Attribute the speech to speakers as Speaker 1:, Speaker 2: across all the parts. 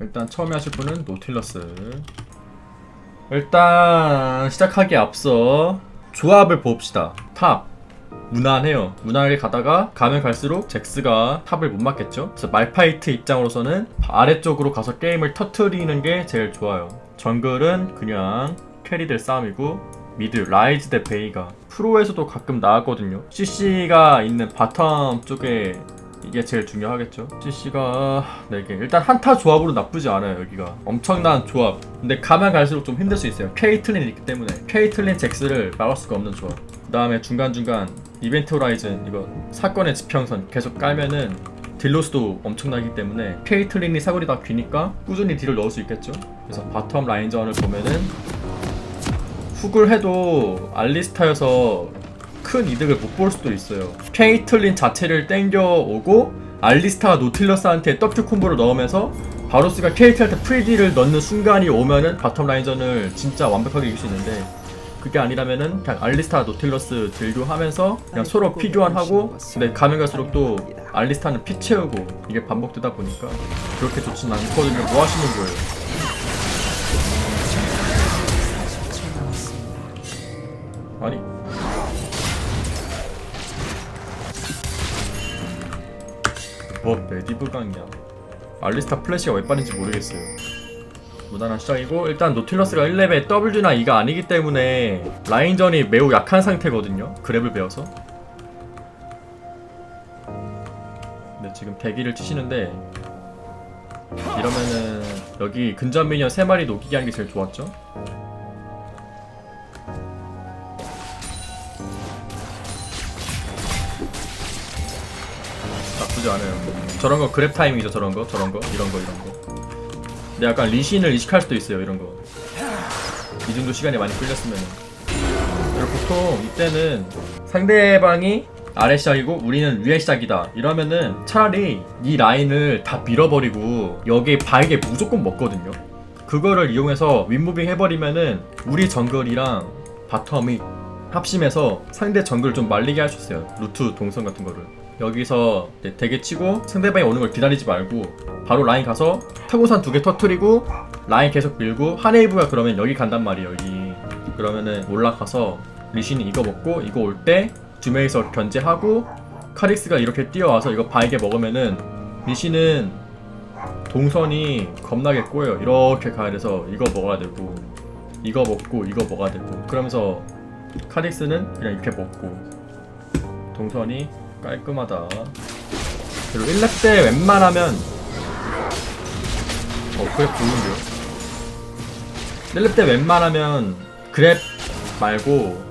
Speaker 1: 일단 처음에 하실 분은 노틸러스. 일단 시작하기에 앞서 조합을 봅시다. 탑. 무난해요. 무난하게 가다가 가면 갈수록 잭스가 탑을 못 맞겠죠? 그래서 말파이트 입장으로서는 아래쪽으로 가서 게임을 터트리는 게 제일 좋아요. 정글은 그냥 캐리들 싸움이고 미드 라이즈 대 베이가 프로에서도 가끔 나왔거든요 CC가 있는 바텀 쪽에 이게 제일 중요하겠죠. CC가 4개. 일단 한타 조합으로 나쁘지 않아요, 여기가. 엄청난 조합. 근데 가면 갈수록 좀 힘들 수 있어요. 케이틀린이 있기 때문에. 케이틀린 잭스를 막을 수가 없는 조합. 그 다음에 중간중간 이벤트 호라이즌, 이거 사건의 지평선 계속 깔면은 딜로스도 엄청나기 때문에 케이틀린이 사거리 다 귀니까 꾸준히 딜을 넣을 수 있겠죠. 그래서 바텀 라인전을 보면은 훅을 해도 알리스타여서 큰 이득을 못 볼 수도 있어요. 케이틀린 자체를 땡겨오고 알리스타가 노틸러스한테 떡큐 콤보를 넣으면서 바로스가 케이틀한테 프리디를 넣는 순간이 오면은 바텀 라인전을 진짜 완벽하게 이길 수 있는데 그게 아니라면은 그냥 알리스타 노틸러스 딜교하면서 그냥 서로 피교환하고 근데 가면 갈수록 또 알리스타는 피 채우고 이게 반복되다 보니까 그렇게 좋진 않거든요. 뭐 하시는 거예요? 아니. 뭐 메디브 강이야. 알리스타 플래시가 왜 빠른지 모르겠어요. 무난한 시작이고 일단 노틸러스가 1레벨 W나 E가 아니기 때문에 라인전이 매우 약한 상태거든요. 그랩을 배워서. 근데 지금 대기를 치시는데 이러면은 여기 근접 미니언 3마리 녹이게 하는 게 제일 좋았죠 나쁘지 않아요. 저런 거 그랩 타이밍이죠. 저런 거, 저런 거, 이런 거, 이런 거. 근데 약간 리신을 이식할 수도 있어요. 이런 거. 이 정도 시간이 많이 끌렸으면. 보통 이때는 상대방이 아래 시작이고 우리는 위에 시작이다. 이러면은 차라리 이 라인을 다 밀어버리고 여기에 바에게 무조건 먹거든요. 그거를 이용해서 윗무빙 해버리면은 우리 정글이랑 바텀이 합심해서 상대 정글 좀 말리게 할 수 있어요. 루트 동선 같은 거를. 여기서 대게 치고 상대방이 오는 걸 기다리지 말고 바로 라인 가서 타고산 두 개 터트리고 라인 계속 밀고 하네이브가 그러면 여기 간단 말이에요. 여기. 그러면은 올라가서 리신이 이거 먹고 이거 올 때 주메이서 견제하고 카릭스가 이렇게 뛰어와서 이거 바에게 먹으면은 리신은 동선이 겁나게 꼬여요. 이렇게 가야 돼서 이거 먹어야 되고 이거 먹고 이거 먹어야 되고 그러면서 카릭스는 그냥 이렇게 먹고 동선이 깔끔하다. 그리고 1렙 때 웬만하면 어 그래 좋은데요. 1렙 때 웬만하면 그랩 말고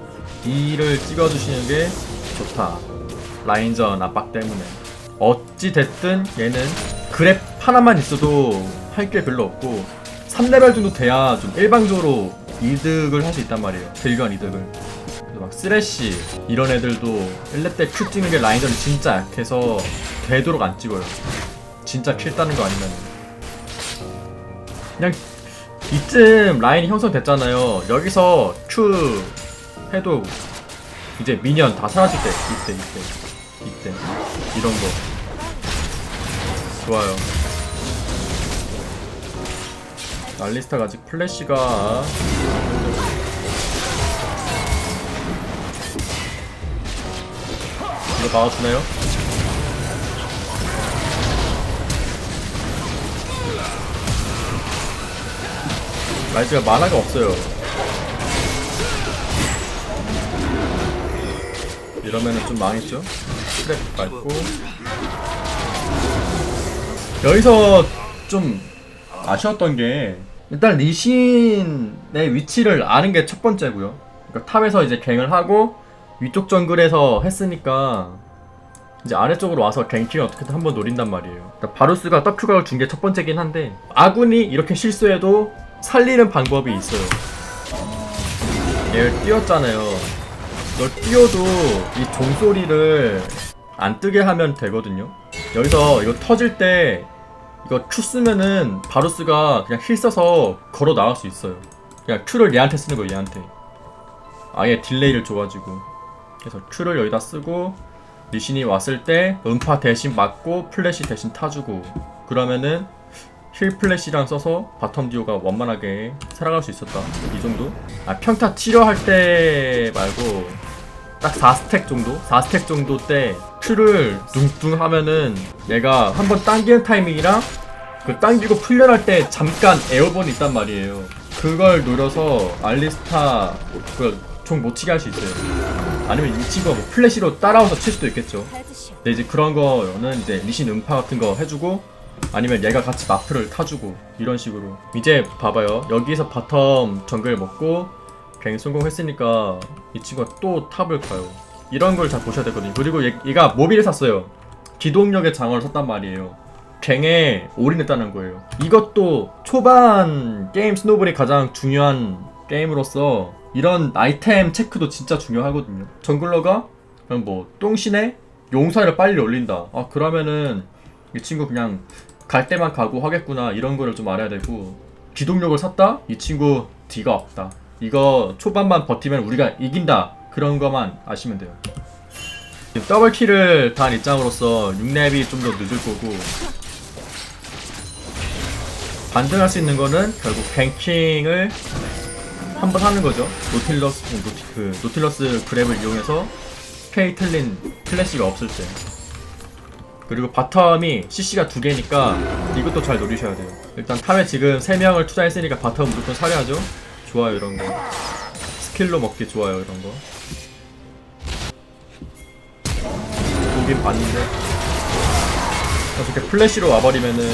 Speaker 1: E를 찍어주시는 게 좋다. 라인전 압박 때문에. 어찌 됐든 얘는 그랩 하나만 있어도 할 게 별로 없고 3레벨 정도 돼야 좀 일방적으로 이득을 할 수 있단 말이에요. 딜견 이득을. 쓰레쉬 이런 애들도 1렙 때 큐 찍는 게 라인전이 진짜 약해서 되도록 안 찍어요. 진짜 킬 따는 거 아니면 그냥 이쯤 라인이 형성됐잖아요. 여기서 Q 해도 이제 미니언 다 사라질 때 이때 이때 이때 이런 거 좋아요. 알리스타가 아직 플래시가 이거 막아주나요? 라이즈가 만화가 없어요. 이러면은 좀 망했죠? 트랩 밟고 여기서 좀 아쉬웠던 게 일단 리신의 위치를 아는 게 첫 번째고요. 그러니까 탑에서 이제 갱을 하고 위쪽 정글에서 했으니까 이제 아래쪽으로 와서 갱킹을 어떻게든 한번 노린단 말이에요. 그러니까 바루스가 떡큐각을 준 게 첫 번째긴 한데 아군이 이렇게 실수해도 살리는 방법이 있어요. 얘를 띄웠잖아요. 널 띄워도 이 종소리를 안 뜨게 하면 되거든요. 여기서 이거 터질 때 이거 Q 쓰면은 바루스가 그냥 힐 써서 걸어 나갈 수 있어요. 그냥 Q를 얘한테 쓰는 거예요, 얘한테. 아예 딜레이를 줘가지고. 그래서 Q를 여기다 쓰고 리신이 왔을 때 음파 대신 맞고 플래시 대신 타주고 그러면은 힐 플래시랑 써서 바텀 듀오가 원만하게 살아갈 수 있었다 이 정도? 아 평타 치료할 때 말고 딱 4스택 정도? 4스택 정도 때 Q를 둥둥 하면은 얘가 한번 당기는 타이밍이랑 그 당기고 풀려날 때 잠깐 에어본이 있단 말이에요 그걸 노려서 알리스타 그총 못 치게 할 수 있어요 아니면 이 친구가 뭐 플래시로 따라와서 칠 수도 있겠죠. 근데 이제 그런 거는 이제 리신 음파 같은 거 해주고 아니면 얘가 같이 마프를 타주고 이런 식으로. 이제 봐봐요. 여기서 바텀 정글 먹고 갱 성공했으니까 이 친구가 또 탑을 가요. 이런 걸 잘 보셔야 되거든요. 그리고 얘, 얘가 모비를 샀어요. 기동력의 장어를 샀단 말이에요. 갱에 올인했다는 거예요. 이것도 초반 게임 스노블이 가장 중요한 게임으로서 이런 아이템 체크도 진짜 중요하거든요. 정글러가 그냥 뭐 똥신에 용사를 빨리 올린다. 아 그러면은 이 친구 그냥 갈 때만 가고 하겠구나 이런 거를 좀 알아야 되고 기동력을 샀다? 이 친구 D가 없다. 이거 초반만 버티면 우리가 이긴다. 그런 거만 아시면 돼요. 지금 더블킬을 단 입장으로서 6렙이 좀 더 늦을 거고 반등할 수 있는 거는 결국 뱅킹을 한번 하는 거죠 노틸러스, 노티, 그, 노틸러스 그랩을 이용해서 케이틀린 플래시가 없을 때 그리고 바텀이 CC가 두 개니까 이것도 잘 노리셔야 돼요. 일단 탑에 지금 3명을 투자했으니까 바텀 무조건 사려야죠. 좋아요 이런 거. 스킬로 먹기 좋아요 이런 거. 보긴 봤는데 저렇게 플래시로 와버리면은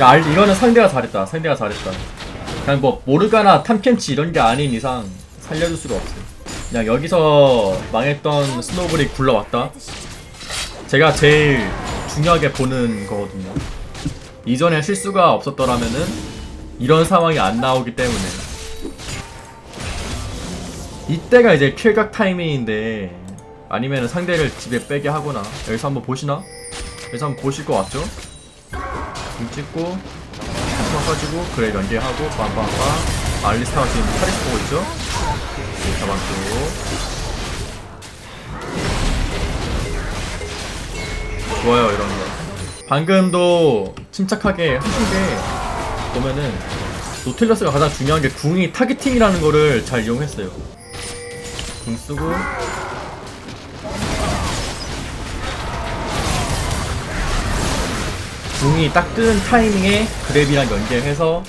Speaker 1: 야 알, 이거는 상대가 잘했다. 상대가 잘했다. 그냥 뭐 모르가나 탐켄치 이런 게 아닌 이상 살려줄 수가 없어요. 그냥 여기서 망했던 스노블이 굴러왔다. 제가 제일 중요하게 보는 거거든요. 이전에 실수가 없었더라면은 이런 상황이 안 나오기 때문에 이때가 이제 킬각 타이밍인데 아니면 상대를 집에 빼게 하거나 여기서 한번 보시나? 여기서 한번 보실 것 같죠? 등 찍고 가지고 그래 연계하고 빵빵빵 알리스타가 지금 카리스 보고 있죠? 잡았고. 좋아요 이런 거. 방금도 침착하게 하신 게 보면은 노틸러스가 가장 중요한 게 궁이 타겟팅이라는 거를 잘 이용했어요. 궁 쓰고 궁이 딱 뜨는 타이밍에 그랩이랑 연계해서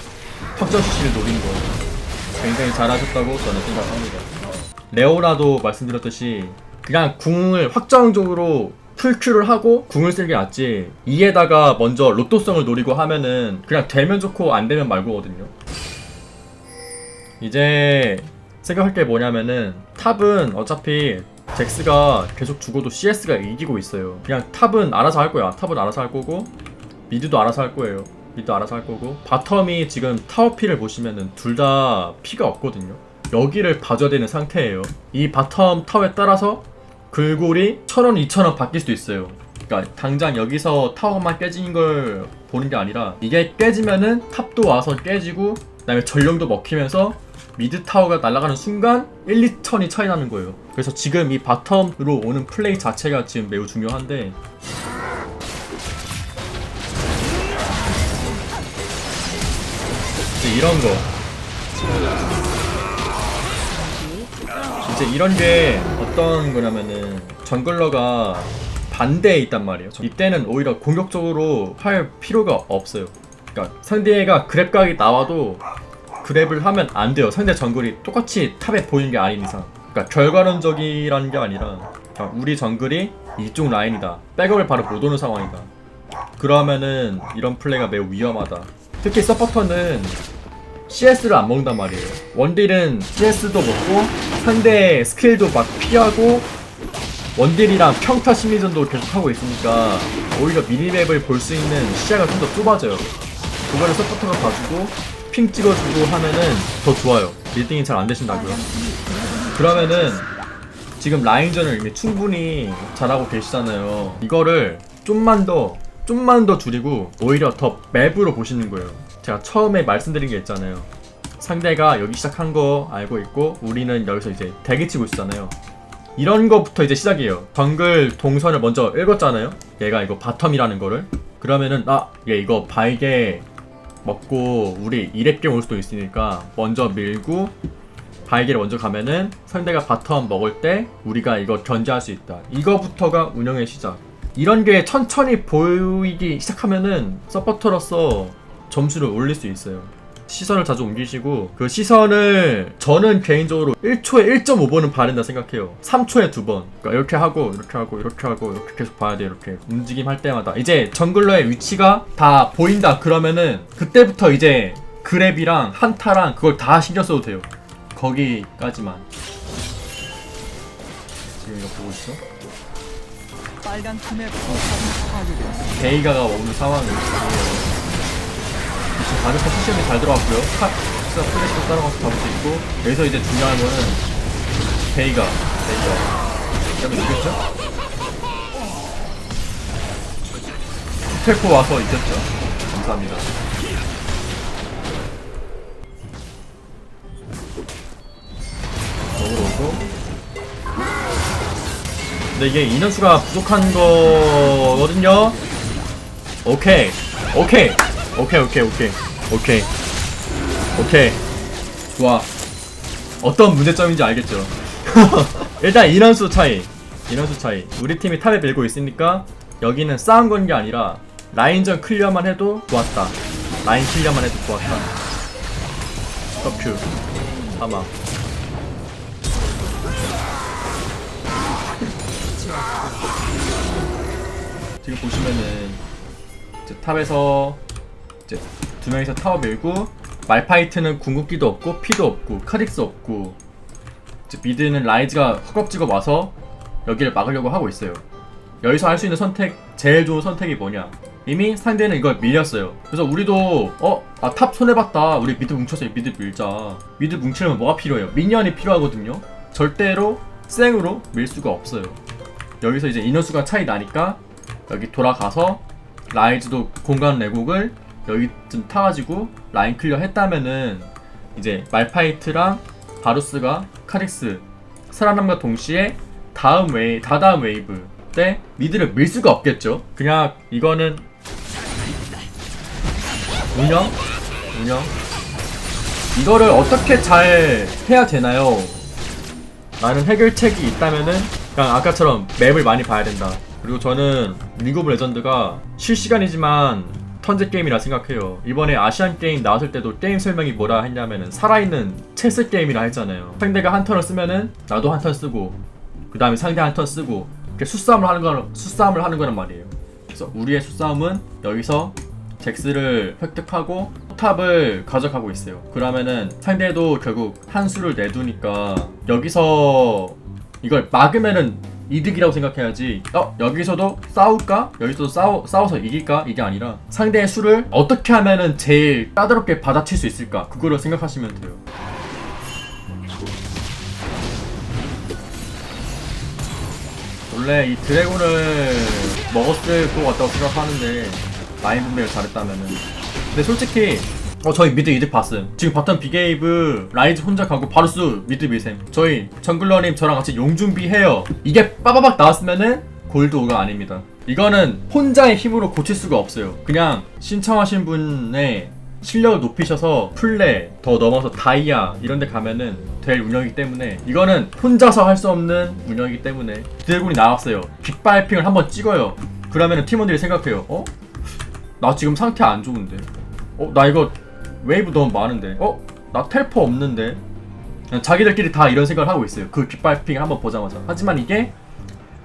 Speaker 1: 턱전 CC를 노린 거. 굉장히 잘하셨다고 저는 생각합니다. 레오나도 말씀드렸듯이 그냥 궁을 확정적으로 풀큐를 하고 궁을 쓰는 게 낫지 이에다가 먼저 로또성을 노리고 하면은 그냥 되면 좋고 안 되면 말고거든요. 이제 생각할 게 뭐냐면은 탑은 어차피 잭스가 계속 죽어도 CS가 이기고 있어요. 그냥 탑은 알아서 할 거야. 탑은 알아서 할 거고 미드도 알아서 할 거예요 미드 알아서 할 거고 바텀이 지금 타워 피를 보시면은 둘 다 피가 없거든요 여기를 봐줘야 되는 상태예요 이 바텀 타워에 따라서 글골이 1000원, 2000원 바뀔 수도 있어요. 그러니까 당장 여기서 타워만 깨지는 걸 보는 게 아니라 이게 깨지면은 탑도 와서 깨지고 그다음에 전령도 먹히면서 미드 타워가 날아가는 순간 1, 2천이 차이 나는 거예요. 그래서 지금 이 바텀으로 오는 플레이 자체가 지금 매우 중요한데 이제 이런 거 이제 이런 게 어떤 거냐면은 정글러가 반대에 있단 말이에요. 이때는 오히려 공격적으로 할 필요가 없어요. 그러니까 상대가 그랩각이 나와도 그랩을 하면 안 돼요. 상대 정글이 똑같이 탑에 보이는 게 아닌 이상. 그러니까 결과론적이라는 게 아니라 우리 정글이 이쪽 라인이다. 백업을 바로 못 오는 상황이다. 그러면은 이런 플레이가 매우 위험하다. 특히 서포터는 CS를 안 먹는단 말이에요. 원딜은 CS도 먹고 상대 스킬도 막 피하고 원딜이랑 평타 심리전도 계속 하고 있으니까 오히려 미니맵을 볼 수 있는 시야가 좀 더 좁아져요. 그거를 서포터가 봐주고 핑 찍어주고 하면은 더 좋아요. 리딩이 잘 안 되신다고요. 그러면은 지금 라인전을 이미 충분히 잘하고 계시잖아요. 이거를 좀만 더 좀만 더 줄이고 오히려 더 맵으로 보시는 거예요. 제가 처음에 말씀드린 게 있잖아요. 상대가 여기 시작한 거 알고 있고 우리는 여기서 이제 대기 치고 있잖아요. 이런 거부터 이제 시작이에요. 정글 동선을 먼저 읽었잖아요. 얘가 이거 바텀이라는 거를. 그러면은 아, 얘 이거 바이게 먹고 우리 2렙 게올 수도 있으니까 먼저 밀고 바이게를 먼저 가면은 상대가 바텀 먹을 때 우리가 이거 견제할 수 있다. 이거부터가 운영의 시작. 이런 게 천천히 보이기 시작하면은 서포터로서 점수를 올릴 수 있어요. 시선을 자주 옮기시고 그 시선을 저는 개인적으로 1초에 1.5번은 바른다 생각해요. 3초에 두 번. 그러니까 이렇게 하고 이렇게 하고 이렇게 하고 이렇게 계속 봐야 돼. 이렇게 움직임 할 때마다 이제 정글러의 위치가 다 보인다 그러면은 그때부터 이제 그랩이랑 한타랑 그걸 다 신경 써도 돼요. 거기까지만. 지금 이거 보고 있어?
Speaker 2: 빨간 팀의 포탑이 파괴되었습니다.
Speaker 1: 베이가가 오는 상황을 지금 가격대 시스템이 잘 들어갔고요. 카, 스 플래시도 따라가서 잡을 수 있고 여기서 이제 중요한 거는 베이가 베이가 여러분 이겼죠? 스텔코 와서 이겼죠? 감사합니다. 먹으러 오고 근데 이게 인원수가 부족한 거거든요. 오케이, 오케이, 오케이, 오케이, 오케이, 오케이, 오케이. 좋아. 어떤 문제점인지 알겠죠? 일단 인원수 차이, 인원수 차이. 우리 팀이 탑에 밀고 있으니까 여기는 싸운 건 게 아니라 라인전 클리어만 해도 좋았다. 라인 클리어만 해도 좋았다. 덕큐, 사망. 지금 보시면은 이제 탑에서 이제 두 명이서 타워 밀고 말파이트는 궁극기도 없고 피도 없고 카릭스 없고 이제 미드는 라이즈가 허겁지겁 와서 여기를 막으려고 하고 있어요. 여기서 할 수 있는 선택 제일 좋은 선택이 뭐냐? 이미 상대는 이걸 밀렸어요. 그래서 우리도 어, 아, 탑 손해봤다. 우리 미드 뭉쳐서 미드 밀자. 미드 뭉치려면 뭐가 필요해요? 미니언이 필요하거든요. 절대로 생으로 밀 수가 없어요. 여기서 이제 인원수가 차이 나니까 여기 돌아가서 라이즈도 공간 내곡을 여기쯤 타가지고 라인 클리어 했다면은 이제 말파이트랑 바루스가 카릭스 살아남과 동시에 다음 웨이 다다음 웨이브 때 미드를 밀 수가 없겠죠. 그냥 이거는 운영 운영 이거를 어떻게 잘 해야 되나요? 라는 해결책이 있다면은 그냥 아까처럼 맵을 많이 봐야 된다. 그리고 저는 리그 오브 레전드가 실시간이지만 턴제 게임이라 생각해요. 이번에 아시안 게임 나왔을 때도 게임 설명이 뭐라 했냐면은 살아있는 체스 게임이라 했잖아요. 상대가 한 턴을 쓰면은 나도 한 턴 쓰고 그 다음에 상대 한 턴 쓰고 이렇게 수싸움을 하는 거는 수싸움을 하는 거란 말이에요. 그래서 우리의 수싸움은 여기서 잭스를 획득하고 탑을 가져가고 있어요. 그러면은 상대도 결국 한 수를 내두니까 여기서 이걸 막으면은 이득이라고 생각해야지. 어 여기서도 싸울까? 여기서도 싸워 싸워서 이길까? 이게 아니라 상대의 수를 어떻게 하면은 제일 까다롭게 받아칠 수 있을까? 그거를 생각하시면 돼요. 원래 이 드래곤을 먹었을 것 같다고 생각하는데 라인 분배를 잘했다면은 근데 솔직히 어 저희 미드 이득 봤음. 지금 바텀 비게이브 라이즈 혼자 가고 바루스 미드 밀셈 저희 정글러님 저랑 같이 용 준비 해요. 이게 빠바박 나왔으면은 골드 5가 아닙니다. 이거는 혼자의 힘으로 고칠 수가 없어요. 그냥 신청하신 분의 실력을 높이셔서 플레 더 넘어서 다이아 이런 데 가면은 될 운영이기 때문에 이거는 혼자서 할 수 없는 운영이기 때문에 드래곤이 나왔어요. 빅발핑을 한번 찍어요. 그러면은 팀원들이 생각해요. 어? 나 지금 상태 안 좋은데. 어? 나 이거 웨이브 너무 많은데 어? 나 텔퍼 없는데 자기들끼리 다 이런 생각을 하고 있어요 그 빅발핑을 한번 보자마자 하지만 이게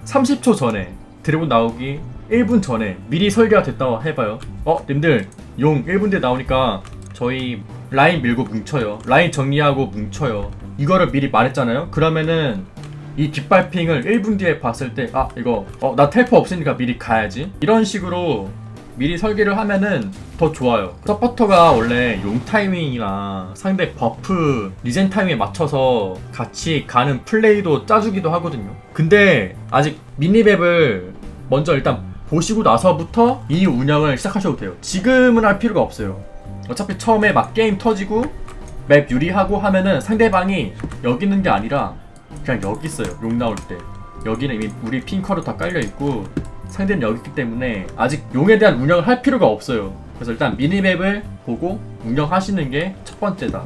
Speaker 1: 30초 전에 드래곤 나오기 1분 전에 미리 설계가 됐다고 해봐요. 어, 님들 용 1분 뒤에 나오니까 저희 라인 밀고 뭉쳐요. 라인 정리하고 뭉쳐요. 이거를 미리 말했잖아요. 그러면은 이 깃발핑을 1분 뒤에 봤을 때 아 이거 어 나 텔퍼 없으니까 미리 가야지. 이런 식으로 미리 설계를 하면은 더 좋아요. 서포터가 원래 용 타이밍이나 상대 버프, 리젠 타이밍에 맞춰서 같이 가는 플레이도 짜주기도 하거든요. 근데 아직 미니맵을 먼저 일단 보시고 나서부터 이 운영을 시작하셔도 돼요. 지금은 할 필요가 없어요. 어차피 처음에 막 게임 터지고 맵 유리하고 하면은 상대방이 여기 있는 게 아니라 그냥 여기 있어요 욕 나올 때 여기는 이미 우리 핑커로 다 깔려 있고 상대는 여기 있기 때문에 아직 용에 대한 운영을 할 필요가 없어요. 그래서 일단 미니맵을 보고 운영하시는 게 첫 번째다.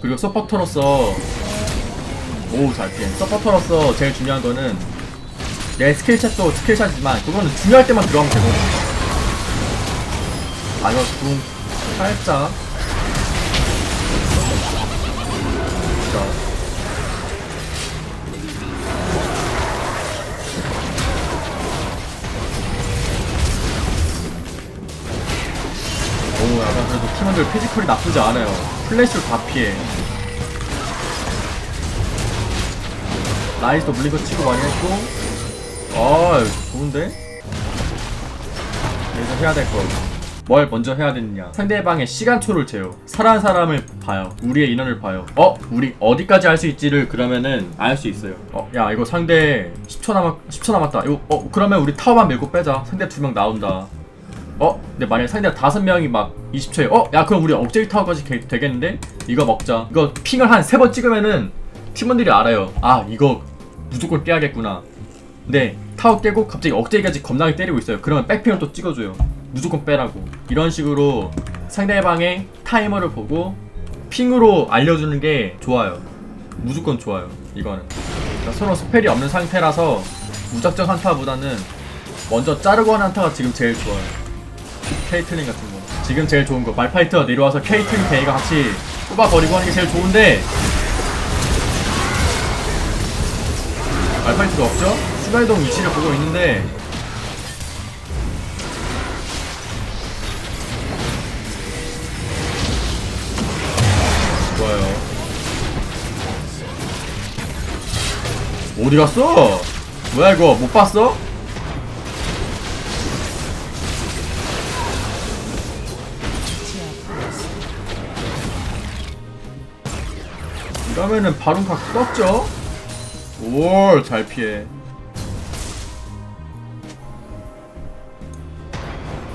Speaker 1: 그리고 서포터로서 오잘 피해. 서포터로서 제일 중요한 거는 내 스킬샷도 스킬샷이지만 그거는 중요할 때만 들어가면 되거든. 아 이거 궁 살짝. 자. 팀원들 피지컬이 나쁘지 않아요. 플래시로 다 피해. 물린 거 치고 많이 했고. 아 좋은데? 그래서 해야 될 거. 뭘 먼저 해야 되느냐. 상대방의 시간초를 재요. 살아난 사람을 봐요. 우리의 인원을 봐요. 어? 우리 어디까지 할 수 있지를 그러면은 알 수 있어요. 어 야 이거 상대 10초 남았 10초 남았다. 이거 어 그러면 우리 타워만 밀고 빼자. 상대 두 명 나온다 어? 근데 만약에 상대가 다섯 명이 막 20초에 어? 야 그럼 우리 업제이 타워까지 게- 되겠는데? 이거 먹자. 이거 핑을 한 세 번 찍으면은 팀원들이 알아요. 아 이거 무조건 깨야겠구나. 근데 타워 깨고 갑자기 억제기까지 겁나게 때리고 있어요. 그러면 백핑을 또 찍어줘요. 무조건 빼라고. 이런 식으로 상대방의 타이머를 보고 핑으로 알려주는 게 좋아요. 무조건 좋아요 이거는. 그러니까 서로 스펠이 없는 상태라서 무작정 한타보다는 먼저 자르고 하는 한타가 지금 제일 좋아요 케이틀린 같은 거 지금 제일 좋은 거 말파이트가 내려와서 케이틀린 베이가 같이 뽑아버리고 하는 게 제일 좋은데 말파이트가 없죠? 추가이동 위치를 보고 있는데 좋아요 어디 갔어? 뭐야 이거 못 봤어? 이러면은 바론각 떴죠? 올, 잘 피해.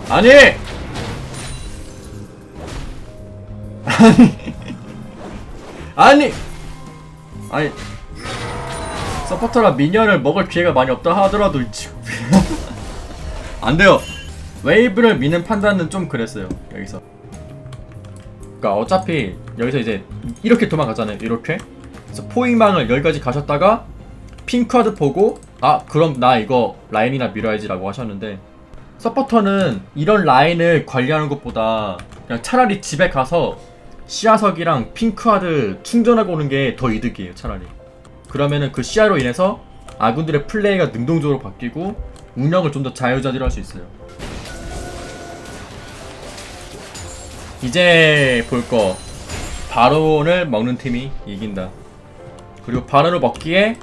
Speaker 1: 아니! 아니! 아니! 아니. 서포터라 미니언을 먹을 기회가 많이 없다 하더라도. 안 돼요! 웨이브를 미는 판단은 좀 그랬어요, 여기서. 그러니까 어차피 여기서 이제 이렇게 도망가잖아요, 이렇게. 그래서 포획망을 여기까지 가셨다가 핑카드 보고 아 그럼 나 이거 라인이나 밀어야지 라고 하셨는데 서포터는 이런 라인을 관리하는 것보다 그냥 차라리 집에 가서 시야석이랑 핑크하드 충전하고 오는 게 더 이득이에요 차라리 그러면은 그 시야로 인해서 아군들의 플레이가 능동적으로 바뀌고 운영을 좀 더 자유자재로 할 수 있어요 이제 볼 거 바론을 먹는 팀이 이긴다 그리고 바론을 먹기에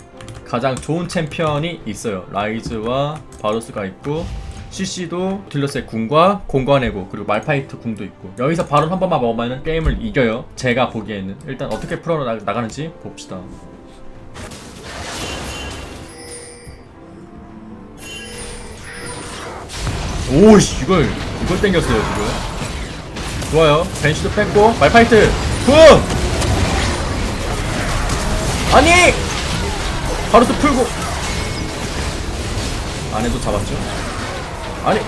Speaker 1: 가장 좋은 챔피언이 있어요. 라이즈와 바로스가 있고 CC도 딜러스의 궁과 공관의고 그리고 말파이트 궁도 있고 여기서 바론 한 번만 먹으면 게임을 이겨요. 제가 보기에는 일단 어떻게 풀어 나, 나가는지 봅시다. 오씨 이걸 이걸 땡겼어요 지금. 좋아요. 벤시도 뺐고 말파이트 궁. 아니! 바로 또 풀고 안에도 잡았죠? 아니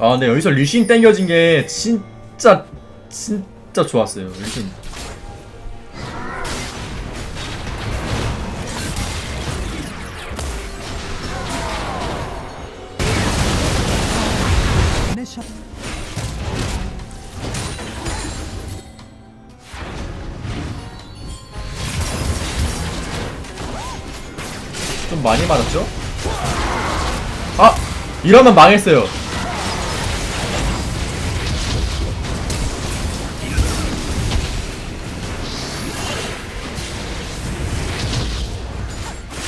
Speaker 1: 아 근데 여기서 리신 땡겨진 게 진짜 진짜 좋았어요 리신 많이 맞았죠? 아! 이러면 망했어요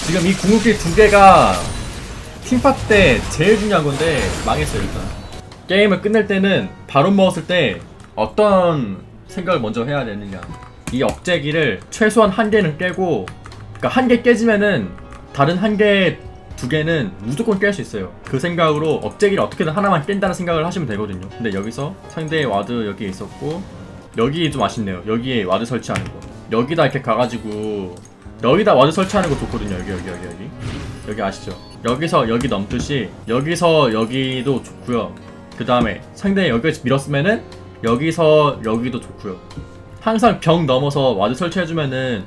Speaker 1: 지금 이 궁극기 두 개가 팀파 때 제일 중요한 건데 망했어요 일단 게임을 끝낼 때는 바론 먹었을 때 어떤 생각을 먼저 해야 되느냐 이 억제기를 최소한 한 개는 깨고 그러니까 한 개 깨지면은 다른 한 개 두 개는 무조건 깰 수 있어요. 그 생각으로 억제기를 어떻게든 하나만 깬다는 생각을 하시면 되거든요. 근데 여기서 상대의 와드 여기에 있었고 여기 좀 아쉽네요. 여기에 와드 설치하는 거. 여기다 이렇게 가가지고 여기다 와드 설치하는 거 좋거든요. 여기 여기 여기 여기 여기 아시죠? 여기서 여기 넘듯이 여기서 여기도 좋고요. 그 다음에 상대 여기까지 밀었으면은 여기서 여기도 좋고요. 항상 벽 넘어서 와드 설치해주면은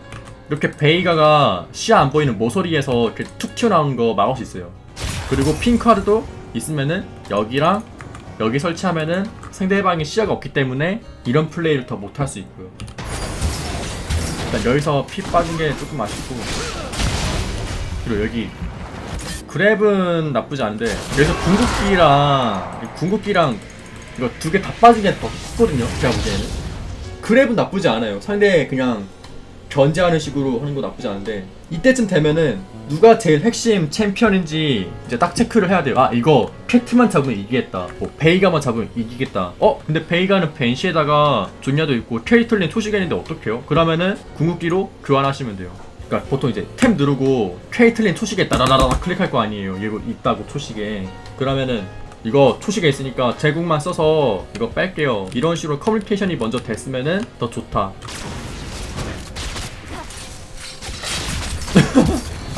Speaker 1: 이렇게 베이가가 시야 안 보이는 모서리에서 이렇게 툭 튀어나오는 거 막을 수 있어요. 그리고 핑카드도 있으면은 여기랑 여기 설치하면은 상대방의 시야가 없기 때문에 이런 플레이를 더 못할 수 있고요. 일단 여기서 피 빠진 게 조금 아쉽고 그리고 여기 그랩은 나쁘지 않은데 여기서 궁극기랑 이 궁극기랑 이거 두 개 다 빠진 게더 컸거든요 제가 보기에는 그랩은 나쁘지 않아요 상대 그냥 견제하는 식으로 하는 거 나쁘지 않은데 이때쯤 되면은 누가 제일 핵심 챔피언인지 이제 딱 체크를 해야 돼요 아 이거 캣트만 잡으면 이기겠다 뭐 베이가만 잡으면 이기겠다 어 근데 베이가는 벤시에다가 존야도 있고 케이틀린 투시겐인데 어떡해요 그러면은 궁극기로 교환하시면 돼요 그러니까 보통 이제 탭 누르고 케이틀린 초시계 따라라라 클릭할 거 아니에요. 이거 있다고 초시계. 그러면은 이거 초시계 있으니까 제국만 써서 이거 뺄게요. 이런 식으로 커뮤니케이션이 먼저 됐으면은 더 좋다.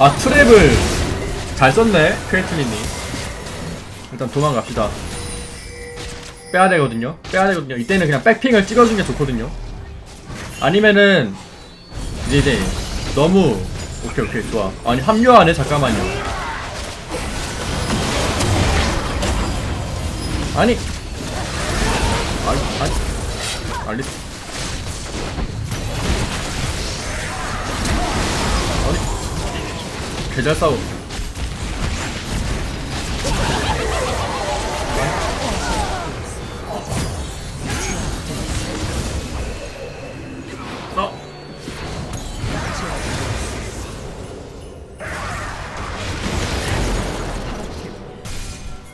Speaker 1: 아 트랩을 잘 썼네 케이틀린이. 일단 도망갑시다. 빼야 되거든요. 빼야 되거든요. 이때는 그냥 백핑을 찍어준 게 좋거든요. 아니면은 이제 이제 너무 오케이 오케이 좋아 아니 합류하네 잠깐만요 아니 아니 아니 알리 아 개잘 싸워. 어.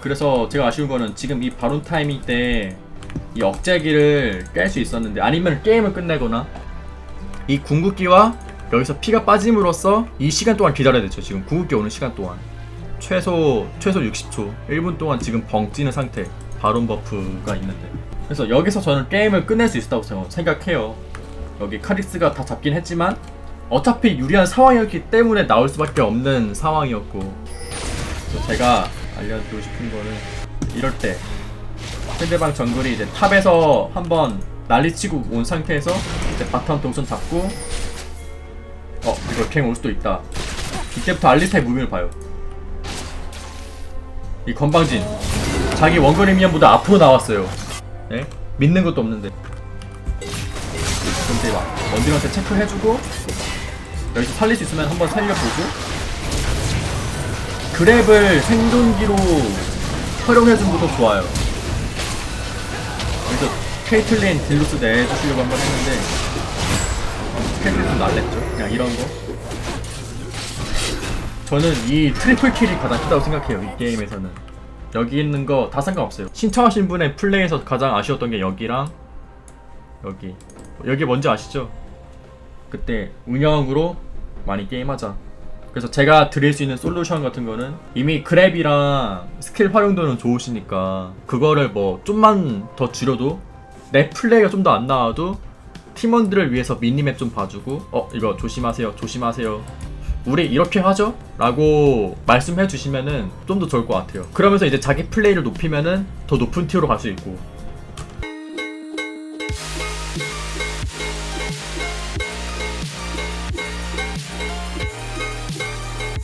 Speaker 1: 그래서 제가 아쉬운 거는 지금 이 바론 타이밍 때 이 억제기를 깰 수 있었는데 아니면 게임을 끝내거나 이 궁극기와 여기서 피가 빠짐으로써 이 시간 동안 기다려야 되죠. 지금 궁극기 오는 시간 동안. 최소 최소 60초. 1분 동안 지금 벙 찌는 상태 바론 버프가 있는데. 그래서 여기서 저는 게임을 끝낼 수 있다고 생각해요. 여기 카리스가 다 잡긴 했지만 어차피 유리한 상황이었기 때문에 나올 수밖에 없는 상황이었고. 제가 알려드리고 싶은 거는 이럴 때 상대방 정글이 이제 탑에서 한번 난리치고 온 상태에서 이제 바텀 동선 잡고 어 이거 갱 올 수도 있다. 이때부터 알리스타의 무빙을 봐요. 이 건방진. 자기 원거리 미연보다 앞으로 나왔어요. 예? 믿는 것도 없는데. 근데 막 원딜한테 체크해주고 여기서 살릴 수 있으면 한번 살려보고. 그랩을 생존기로 활용해준 것도 좋아요. 여기서 케이틀린 딜로스 내주시려고 한번 했는데 어, 케이틀린 좀 날랬죠? 그냥 이런 거? 저는 이 트리플 킬이 가장 크다고 생각해요 이 게임에서는. 여기 있는 거 다 상관없어요. 신청하신 분의 플레이에서 가장 아쉬웠던 게 여기랑 여기. 여기 뭔지 아시죠? 그때 운영으로 많이 게임하자. 그래서 제가 드릴 수 있는 솔루션 같은 거는 이미 그랩이랑 스킬 활용도는 좋으시니까 그거를 뭐 좀만 더 줄여도 내 플레이가 좀 더 안 나와도 팀원들을 위해서 미니맵 좀 봐주고 어 이거 조심하세요 조심하세요. 우리 이렇게 하죠? 라고 말씀해 주시면은 좀 더 좋을 것 같아요. 그러면서 이제 자기 플레이를 높이면은 더 높은 티어로 갈 수 있고